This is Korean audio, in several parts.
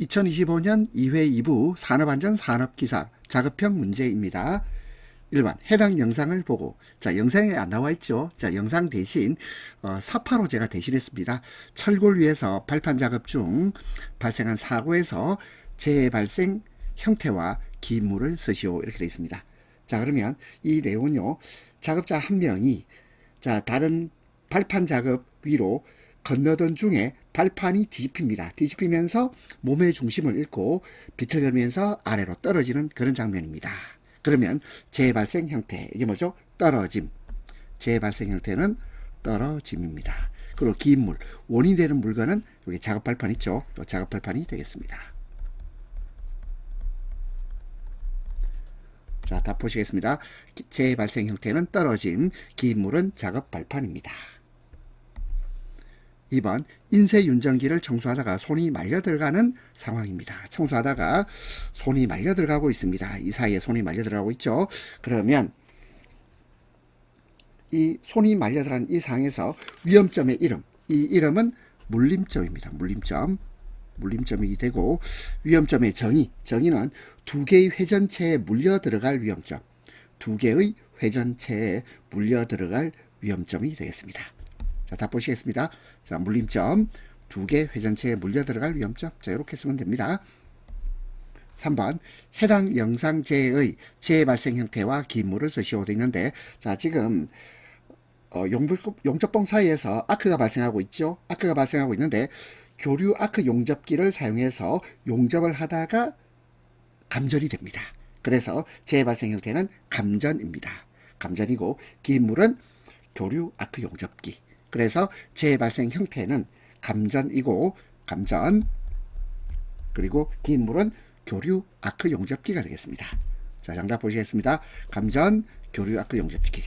2025년 2회 2부 산업안전 산업기사 자급형 문제입니다. 1번 해당 영상을 보고 자 영상에 안 나와 있죠. 자 영상 대신 어, 사파로 제가 대신했습니다. 철골 위에서 발판 작업 중 발생한 사고에서 재발생 형태와 기물을 쓰시오 이렇게 되어 있습니다. 자 그러면 이 내용은요 작업자 한 명이 자 다른 발판 작업 위로 건너던 중에 발판이 뒤집힙니다. 뒤집히면서 몸의 중심을 잃고 비틀거리면서 아래로 떨어지는 그런 장면입니다. 그러면 재발생 형태 이게 뭐죠? 떨어짐. 재발생 형태는 떨어짐입니다. 그리고 긴 물, 원인이 되는 물건은 여기 작업 발판 있죠? 또 작업 발판이 되겠습니다. 자, 답 보시겠습니다. 기- 재발생 형태는 떨어짐, 긴 물은 작업 발판입니다. 2번 인쇄 윤전기를 청소하다가 손이 말려 들어가는 상황입니다. 청소하다가 손이 말려 들어가고 있습니다. 이 사이에 손이 말려 들어가고 있죠. 그러면 이 손이 말려 들어간 이 상황에서 위험점의 이름, 이 이름은 물림점입니다. 물림점. 물림점이 되고 위험점의 정의, 정의는 두 개의 회전체에 물려 들어갈 위험점, 두 개의 회전체에 물려 들어갈 위험점이 되겠습니다. 자, 답 보시겠습니다. 자, 물림점 두 개 회전체에 물려 들어갈 위험점. 자, 이렇게 쓰면 됩니다. 3번 해당 영상제의 재발생 형태와 기물을 쓰시오 되어 있는데 자, 지금 어, 용불- 용접봉 사이에서 아크가 발생하고 있죠. 아크가 발생하고 있는데 교류 아크 용접기를 사용해서 용접을 하다가 감전이 됩니다. 그래서 재발생 형태는 감전입니다. 감전이고 기물은 교류 아크 용접기. 그래서 재발생 형태는 감전이고 감전 그리고 기물은 교류 아크 용접기가 되겠습니다. 자, 정답 보시겠습니다. 감전 교류 아크 용접기.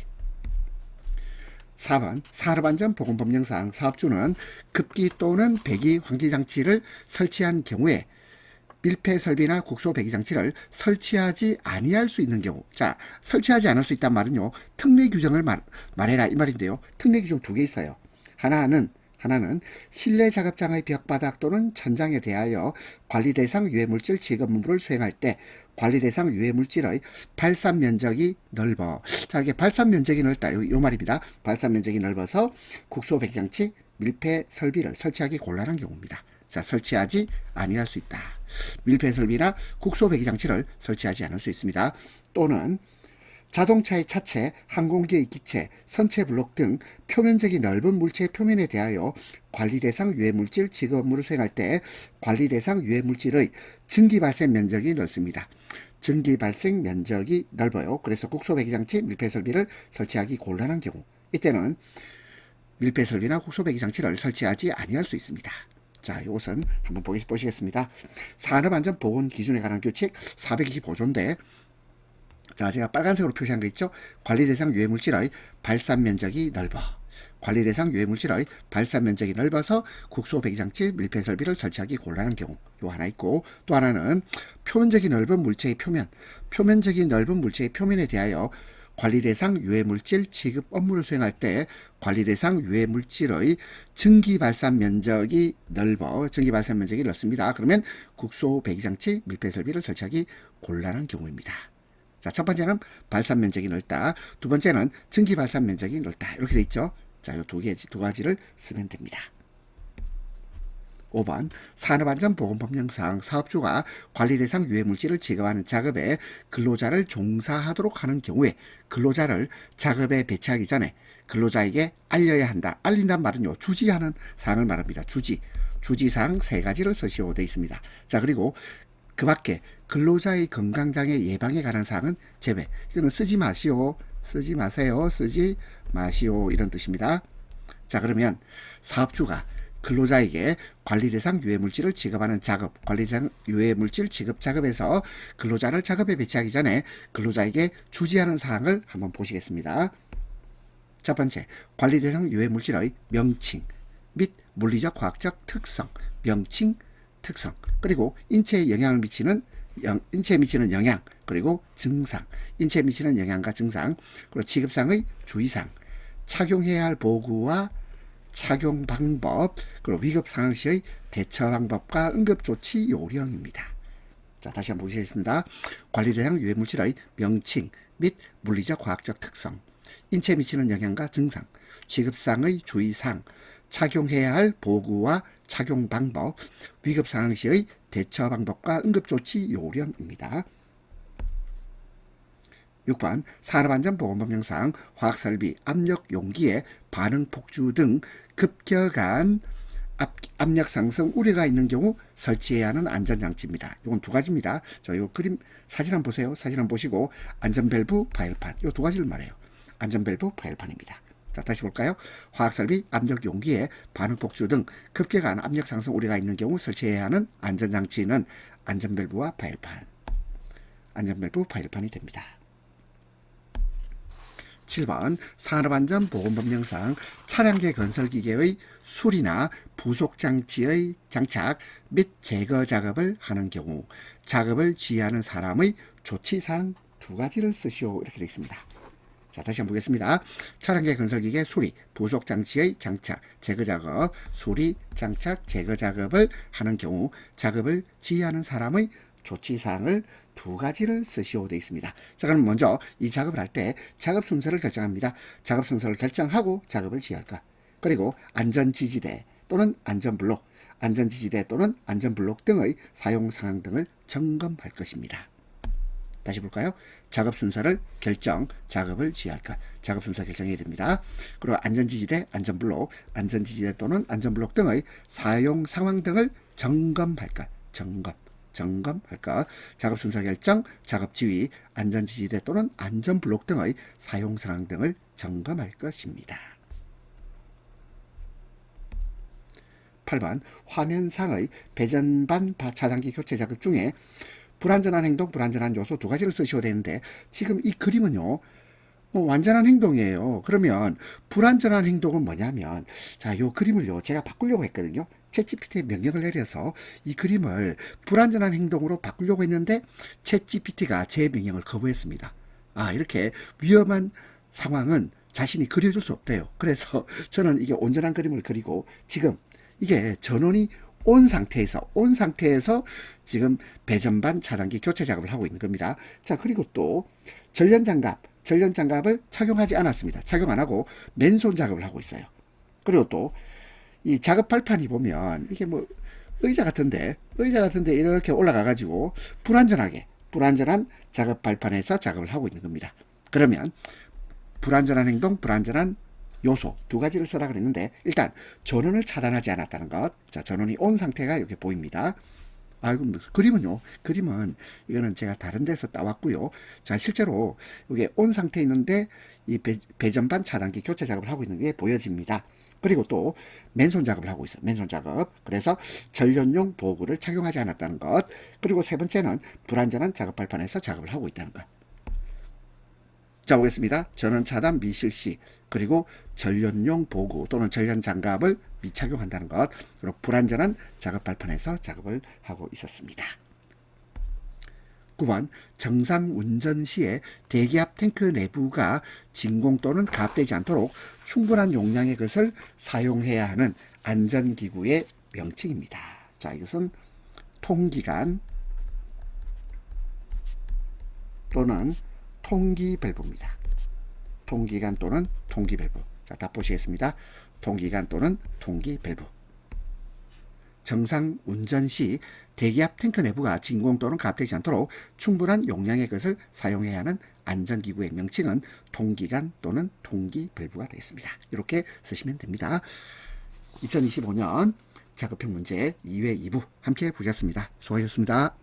4번 산업안전보건법령상 사업주는 급기 또는 배기 환기장치를 설치한 경우에 밀폐 설비나 국소 배기 장치를 설치하지 아니할 수 있는 경우 자 설치하지 않을 수 있단 말은요 특례 규정을 말, 말해라 이 말인데요 특례 규정 두 개 있어요 하나는 하나는 실내 작업장의 벽바닥 또는 천장에 대하여 관리 대상 유해물질 지급 업무를 수행할 때 관리 대상 유해물질의 발산 면적이 넓어. 자, 이게 발산 면적이 넓다. 요, 요 말입니다. 발산 면적이 넓어서 국소 배기장치 밀폐 설비를 설치하기 곤란한 경우입니다. 자, 설치하지 아니할 수 있다. 밀폐 설비나 국소 배기 장치를 설치하지 않을 수 있습니다. 또는 자동차의 차체, 항공기의 기체, 선체 블록 등 표면적이 넓은 물체 표면에 대하여 관리 대상 유해 물질 지급 업무를 수행할 때 관리 대상 유해 물질의 증기 발생 면적이 넓습니다. 증기 발생 면적이 넓어요. 그래서 국소 배기 장치, 밀폐 설비를 설치하기 곤란한 경우 이때는 밀폐 설비나 국소 배기 장치를 설치하지 아니할 수 있습니다. 자, 이것은 한번 보시, 보시겠습니다. 산업안전보건 기준에 관한 규칙 425조인데 자, 제가 빨간색으로 표시한 거 있죠? 관리 대상 유해 물질의 발산 면적이 넓어. 관리 대상 유해 물질의 발산 면적이 넓어서 국소 배기 장치 밀폐 설비를 설치하기 곤란한 경우 요 하나 있고 또 하나는 표면적이 넓은 물체의 표면, 표면적이 넓은 물체의 표면에 대하여 관리 대상 유해 물질 취급 업무를 수행할 때 관리 대상 유해 물질의 증기 발산 면적이 넓어 증기 발산 면적이 넓습니다. 그러면 국소 배기 장치 밀폐 설비를 설치하기 곤란한 경우입니다. 자, 첫 번째는 발산 면적이 넓다. 두 번째는 증기 발산 면적이 넓다. 이렇게 돼 있죠. 자, 이 두 개, 두 가지를 쓰면 됩니다. 5번 산업안전보건법령상 사업주가 관리 대상 유해 물질을 지급하는 작업에 근로자를 종사하도록 하는 경우에 근로자를 작업에 배치하기 전에 근로자에게 알려야 한다. 알린단 말은요. 주지하는 사항을 말합니다. 주지. 주지사항 세 가지를 쓰시오 되어 있습니다. 자, 그리고 그 밖에 근로자의 건강장애 예방에 관한 사항은 제외. 이거는 쓰지 마시오. 쓰지 마세요. 쓰지 마시오. 이런 뜻입니다. 자, 그러면 사업주가 근로자에게 관리 대상 유해 물질을 지급하는 작업, 관리 대상 유해 물질 지급 작업에서 근로자를 작업에 배치하기 전에 근로자에게 주지하는 사항을 한번 보시겠습니다. 첫 번째, 관리 대상 유해 물질의 명칭 및 물리적 과학적 특성, 명칭, 특성, 그리고 인체에 영향을 미치는 영, 인체에 미치는 영향, 그리고 증상, 인체에 미치는 영향과 증상, 그리고 지급상의 주의사항, 착용해야 할 보구와 착용 방법, 그리고 위급 상황 시의 대처 방법과 응급 조치 요령입니다. 자, 다시 한번 보시겠습니다. 관리 대상 유해 물질의 명칭 및 물리적 과학적 특성, 인체에 미치는 영향과 증상, 취급상의 주의사항, 착용해야 할 보구와 착용 방법, 위급 상황 시의 대처 방법과 응급 조치 요령입니다. 6번 산업안전보건법령상 화학설비, 압력 용기의 반응 폭주 등 급격한 압, 압력 상승 우려가 있는 경우 설치해야 하는 안전장치입니다. 이건 두 가지입니다. 저 요 그림 사진 한번 보세요. 사진 한번 보시고 안전밸브 파일판 요 두 가지를 말해요. 안전밸브 파일판입니다. 자 다시 볼까요? 화학설비, 압력 용기의 반응 폭주 등 급격한 압력 상승 우려가 있는 경우 설치해야 하는 안전장치는 안전밸브와 파일판 안전밸브 파일판이 됩니다. 7번 산업안전보건법령상 차량계 건설기계의 수리나 부속장치의 장착 및 제거 작업을 하는 경우 작업을 지휘하는 사람의 조치사항 두 가지를 쓰시오 이렇게 되어 있습니다. 자 다시 한번 보겠습니다. 차량계 건설기계 수리, 부속 장치의 장착, 제거 작업, 수리, 장착, 제거 작업을 하는 경우 작업을 지휘하는 사람의 조치사항을 두 가지를 쓰시오 되어 있습니다. 자, 그럼 먼저 이 작업을 할 때 작업 순서를 결정합니다. 작업 순서를 결정하고 작업을 지휘할까? 그리고 안전지지대 또는 안전블록, 안전지지대 또는 안전블록 등의 사용 상황 등을 점검할 것입니다. 다시 볼까요? 작업 순서를 결정, 작업을 지휘할까? 작업 순서 결정해야 됩니다. 그리고 안전지지대, 안전블록, 안전지지대 또는 안전블록 등의 사용 상황 등을 점검할까? 점검. 점검할까? 작업 순서 결정, 작업 지휘, 안전지지대 또는 안전블록 등의 사용 상황 등을 점검할 것입니다. 8번 화면상의 배전반 바- 차단기 교체 작업 중에 불안전한 행동, 불안전한 요소 두 가지를 쓰셔야 되는데 지금 이 그림은요. 뭐 완전한 행동이에요. 그러면 불완전한 행동은 뭐냐면 자, 요 그림을요. 제가 바꾸려고 했거든요. 챗GPT에 명령을 내려서 이 그림을 불완전한 행동으로 바꾸려고 했는데 챗GPT가 제 명령을 거부했습니다. 아, 이렇게 위험한 상황은 자신이 그려줄 수 없대요. 그래서 저는 이게 온전한 그림을 그리고 지금 이게 전원이 온 상태에서 온 상태에서 지금 배전반 차단기 교체 작업을 하고 있는 겁니다. 자 그리고 또 전련 장갑 전련 장갑을 착용하지 않았습니다. 착용 안 하고 맨손 작업을 하고 있어요. 그리고 또 이 작업 발판이 보면 이게 뭐 의자 같은데 의자 같은데 이렇게 올라가 가지고 불안전하게 불안전한 작업 발판에서 작업을 하고 있는 겁니다. 그러면 불안전한 행동, 불안전한 요소 두 가지를 써라 그랬는데 일단 전원을 차단하지 않았다는 것. 자, 전원이 온 상태가 이렇게 보입니다. 아이고 무슨 그림은요. 그림은 이거는 제가 다른 데서 따왔고요. 자, 실제로 이게 온 상태에 있는데 이 배, 배전반 차단기 교체 작업을 하고 있는 게 보여집니다. 그리고 또 맨손 작업을 하고 있어요. 맨손 작업. 그래서 전련용 보호구를 착용하지 않았다는 것. 그리고 세 번째는 불안전한 작업 발판에서 작업을 하고 있다는 것. 자 보겠습니다. 전원 차단 미실시 그리고 전련용 보구 또는 전련 장갑을 미착용한다는 것 그리고 불안전한 작업 발판에서 작업을 하고 있었습니다. 9번 정상 운전 시에 대기압 탱크 내부가 진공 또는 가압되지 않도록 충분한 용량의 것을 사용해야 하는 안전기구의 명칭입니다. 자 이것은 통기관 또는 통기 밸브입니다. 통기관 또는 통기 밸브. 자, 답 보시겠습니다. 통기관 또는 통기 밸브. 정상 운전 시 대기압 탱크 내부가 진공 또는 가압되지 않도록 충분한 용량의 것을 사용해야 하는 안전기구의 명칭은 통기관 또는 통기밸브가 되겠습니다. 이렇게 쓰시면 됩니다. 2025년 작업형 문제 2회 2부 함께 보셨습니다. 수고하셨습니다.